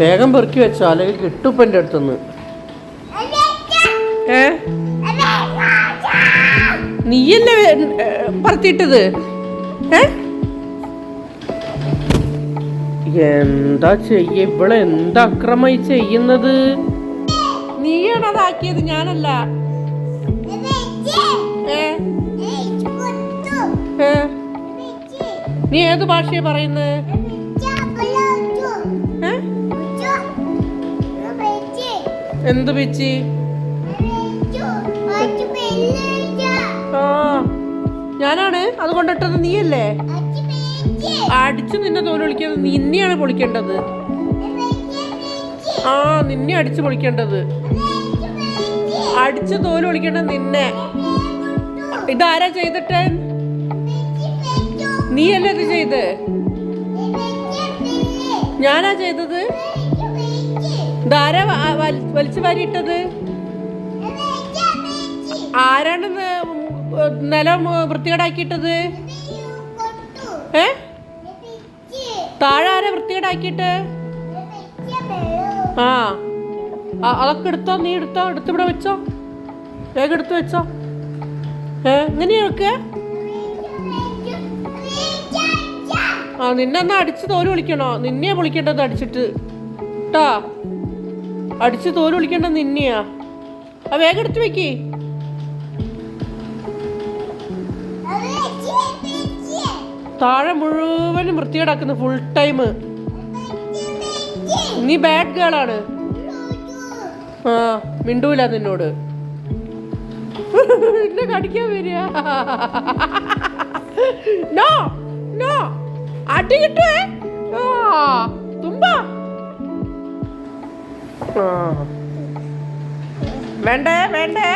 വേഗം പെറുക്കി വെച്ചോ അല്ലെങ്കിൽ കിട്ടുപ്പം എന്റെ അടുത്തുനിന്ന്. ഏ? നീയല്ലേ പറത്തിയിട്ടത്? ഏ? എന്താ ചെയ്യ? ഇവിടെ എന്താ അക്രമായി ചെയ്യുന്നത്? നീയാണ് അതാക്കിയത് ഞാനല്ല. നീ ഏത് ഭാഷയാ പറയുന്നത്? എന്ത് പിച്ചി ആ ഞാനാണ്. അത് കൊണ്ടിട്ടത് നീയല്ലേ? അടിച്ചു നിന്നെ തോൽ വിളിക്കുന്നത് നിന്നെയാണ് പൊളിക്കേണ്ടത്. ആ നിന്നെ അടിച്ച് പൊളിക്കേണ്ടത്. അടിച്ച് തോൽ വിളിക്കേണ്ടത് നിന്നെ. ഇതാരാ ചെയ്തിട്ട്? നീയല്ലേ ഇത് ചെയ്ത്? ഞാനാ ചെയ്തത്? വൽ- വലിച്ചു വാരിയിട്ടത്? ആരാണ് നിലം വൃത്തികേടാക്കിയിട്ടത്? ഏ? താഴെ ആരാ വൃത്തികേടാക്കിയിട്ട്? ആ. അതൊക്കെ എടുത്തോ നീ എടുത്തോ എടുത്ത് ഇവിടെ വെച്ചോ. വേഗം എടുത്തു വെച്ചോ. ഏ ഇങ്ങനെയാ വെക്കുക? ആ നിന്നെ എന്നാ അടിച്ച് തോൽ വിളിക്കണോ? നിന്നെയാ വിളിക്കേണ്ടത് അടിച്ചിട്ട്. ട്ടാ. അടിച്ച് തോൽ വിളിക്കേണ്ട നിന്നെയാ. ആ വേഗം എടുത്ത് വെക്കേ. താഴെ മുഴുവനും വൃത്തികേടാക്കുന്നു ഫുൾ ടൈം നീ ബാഡ് ഗേൾ ആണ്. ആ മിണ്ടൂല നിന്നോട്. എന്നെ കടിക്കാൻ വരിക. നോ നോ അടി കിട്ടുവേ. ആ. വേണ്ടേ വേണ്ടേ?